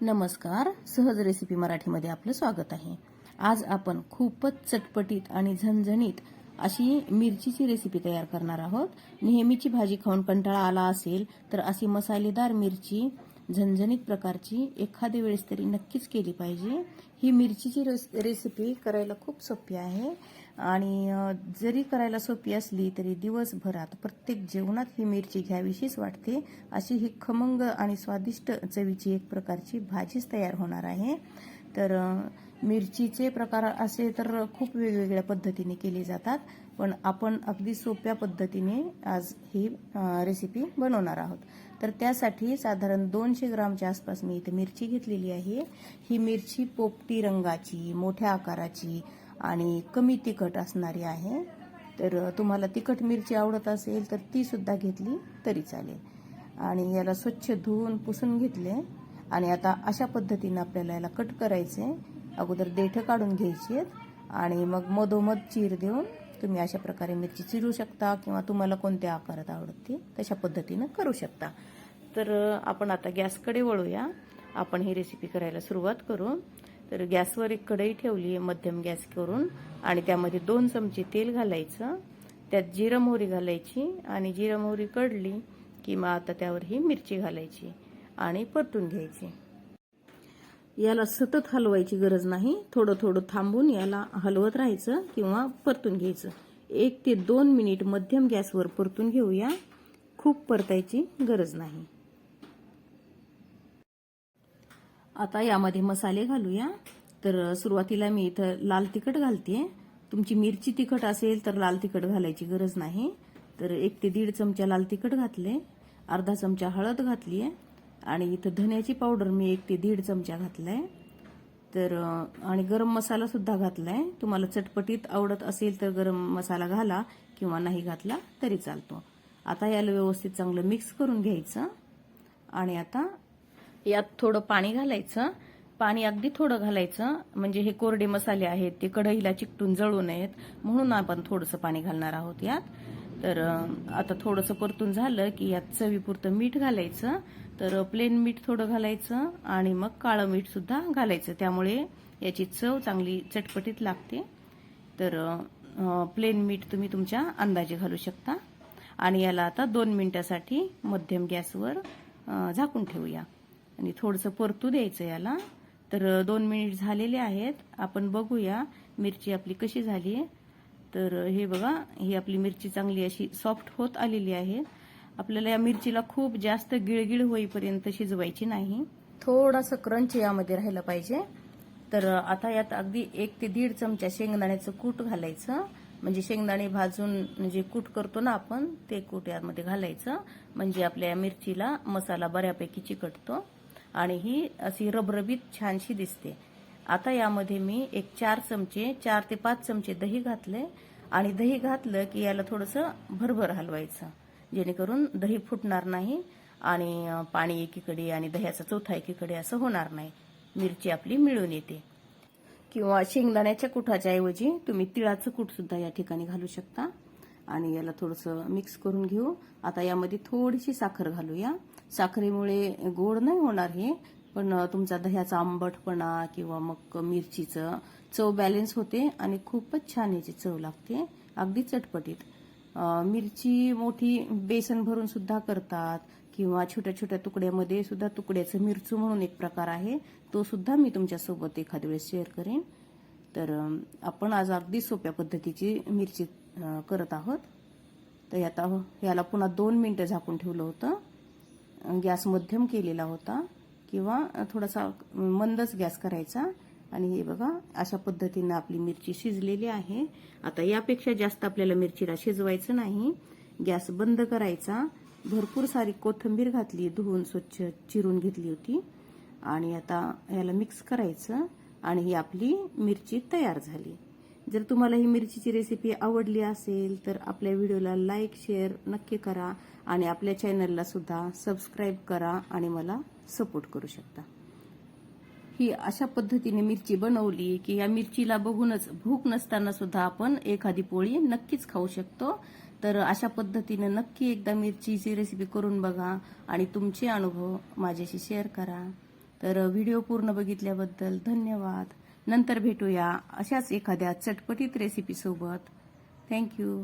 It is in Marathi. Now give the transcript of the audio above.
नमस्कार. सहज रेसिपी मराठीमध्ये आपलं स्वागत आहे. आज आपण खूपच चटपटीत आणि झणझणीत अशी मिरचीची रेसिपी तयार करणार आहोत. नेहमीची भाजी खाऊन कंटाळा आला असेल तर अशी मसालेदार मिरची झणझणीत प्रकारची एखाद्या वेळेस तरी नक्कीच केली पाहिजे. ही मिरचीची रेस- रेसिपी करायला खूप सोपी आहे. आणि जरी करायला सोपी असली तरी दिवसभरात प्रत्येक जेवणात ही मिरची घ्यावीशीच वाटते. अशी ही खमंग आणि स्वादिष्ट चवीची एक प्रकारची भाजीच तयार होणार आहे. तर मिरचीचे प्रकार असे तर खूप वेगवेगळ्या पद्धतीने केले जातात पण आपण अगदी सोप्या पद्धतीने आज ही रेसिपी बनवणार आहोत. तर त्यासाठी साधारण दोनशे ग्रामच्या आसपास मी इथे मिरची घेतलेली आहे. ही मिरची पोपटी रंगाची मोठ्या आकाराची आणि कमी तिखट असणारी आहे. तर तुम्हाला तिखट मिरची आवडत असेल तर ती सुद्धा घेतली तरी चालेल. आणि याला स्वच्छ धुवून पुसून घेतले. आणि आता अशा पद्धतीनं आपल्याला याला कट करायचं. आहे अगोदर देठं काढून घ्यायची आहेत. आणि मग मधोमध चीर देऊन तुम्ही अशा प्रकारे मिरची चिरू शकता किंवा तुम्हाला कोणत्या आकारात आवडते तशा पद्धतीनं करू शकता. तर आपण आता गॅसकडे वळूया. आपण ही रेसिपी करायला सुरुवात करू. तर गॅसवर एक कढई ठेवली आहे मध्यम गॅस करून. आणि त्यामध्ये दोन चमचे तेल घालायचं. त्यात जिरं मोहरी घालायची आणि जिरं मोहरी कढली की मग आता त्यावर ही मिरची घालायची. आणि परतून घ्यायची. याला सतत हलवायची गरज नाही. थोडं थोडं थांबून याला हलवत राहायचं किंवा परतून घ्यायचं. एक ते दोन मिनिट मध्यम गॅसवर परतून घेऊया. खूप परतायची गरज नाही. आता यामध्ये मसाले घालूया. तर सुरुवातीला मी इथं लाल तिखट घालते तुमची मिरची तिखट असेल तर लाल तिखट घालायची गरज नाही. तर एक ते दीड चमचा लाल तिखट घातले अर्धा चमचा हळद घातली आहे आणि इथं धन्याची पावडर मी एक ते दीड चमचा घातलाय. तर आणि गरम मसाला सुद्धा घातलाय. तुम्हाला चटपटीत आवडत असेल तर गरम मसाला घाला किंवा नाही घातला तरी चालतो. आता याला व्यवस्थित चांगलं मिक्स करून घ्यायचं. आणि आता यात थोडं पाणी घालायचं. पाणी अगदी थोडं घालायचं. म्हणजे हे कोरडे मसाले आहेत ते कढईला चिकटून जळू नयेत. म्हणून आपण थोडंसं पाणी घालणार आहोत यात. तर आता थोडंसं परतून झालं की यात चवीपुरतं मीठ घालायचं तर प्लेन मीठ थोडं घालायचं आणि मग काळं मीठ सुद्धा घालायचं. त्यामुळे याची चव चांगली चटपटीत लागते. तर प्लेन मीठ तुम्ही तुमच्या अंदाजे घालू शकता. आणि याला आता दोन मिनिटासाठी मध्यम गॅसवर झाकून ठेवूया. आणि थोडंसं परतू द्यायचं याला. तर दोन मिनिट झालेले आहेत. आपण बघूया मिरची आपली कशी झाली आहे. तर हे बघा ही आपली मिरची चांगली अशी सॉफ्ट होत आलेली आहे. आपल्याला या मिरचीला खूप जास्त गिळगिळ होईपर्यंत शिजवायची नाही. थोडासा क्रंच यामध्ये राहिलं पाहिजे. तर आता यात अगदी एक ते दीड चमचा शेंगदाण्याचं कूट घालायचं. म्हणजे शेंगदाणे भाजून जे कूट करतो ना आपण ते कूट यामध्ये घालायचं. म्हणजे आपल्या मिरचीला मसाला बऱ्यापैकी चिकटतो. आणि ही अशी रबरबीत छानशी दिसते. आता यामध्ये मी एक चार चमचे चार ते पाच चमचे दही घातले आणि दही घातलं की याला थोडंसं भरभर हलवायचं जेणेकरून दही फुटणार नाही आणि पाणी एकीकडे आणि दह्याचा चौथा एकीकडे असं होणार नाही. मिरची आपली मिळून येते. किंवा शेंगदाण्याच्या कुठाच्या ऐवजी तुम्ही तिळाचं कूट सुद्धा या ठिकाणी घालू शकता. आणि याला थोडंसं मिक्स करून घेऊ. आता यामध्ये थोडीशी साखर घालूया. साखरेमुळे गोड नाही होणार हे पण तुमचा दह्याचा आंबटपणा किंवा मग मिरचीचं चव बॅलन्स होते आणि खूपच छान याची चव लागते. अगदी चटपटीत. मिरची मोठी बेसन भरून सुद्धा करतात किंवा छोट्या छोट्या तुकड्यामध्ये सुद्धा तुकड्याचं मिरचू म्हणून एक प्रकार आहे. तो सुद्धा मी तुमच्यासोबत एखाद्या वेळेस शेअर करेन. तर आपण आज अगदी सोप्या पद्धतीची मिरची करत आहोत. तर आता याला पुन्हा दोन मिनिटं झाकून ठेवलं होतं. गॅस मध्यम केलेला होता. किंवा थोडासा मंदच गॅस करायचा. आणि हे बघा अशा पद्धतीनं आपली मिरची शिजलेली आहे. आता यापेक्षा जास्त आपल्याला मिरचीला शिजवायचं नाही. गॅस बंद करायचा. भरपूर सारी कोथिंबीर घातली धुवून स्वच्छ चिरून घेतली होती. आणि आता याला मिक्स करायचं. आणि ही आपली मिरची तयार झाली. जर तुम्हाला ही मिरचीची रेसिपी आवडली असेल तर आपल्या व्हिडिओला लाईक शेअर नक्की करा आणि आपल्या चॅनलला सुद्धा सबस्क्राईब करा आणि मला सपोर्ट करू शकता. ही अशा पद्धतीने मिरची बनवली की या मिरचीला बघूनच भूक नसताना सुद्धा आपण एखादी पोळी नक्कीच खाऊ शकतो. तर अशा पद्धतीने नक्की एकदा मिरचीची रेसिपी करून बघा आणि तुमचे अनुभव माझ्याशी शेअर करा. तर व्हिडिओ पूर्ण बघितल्याबद्दल धन्यवाद. नंतर भेटूया अशाच एखाद्या चटपटीत रेसिपीसोबत थँक्यू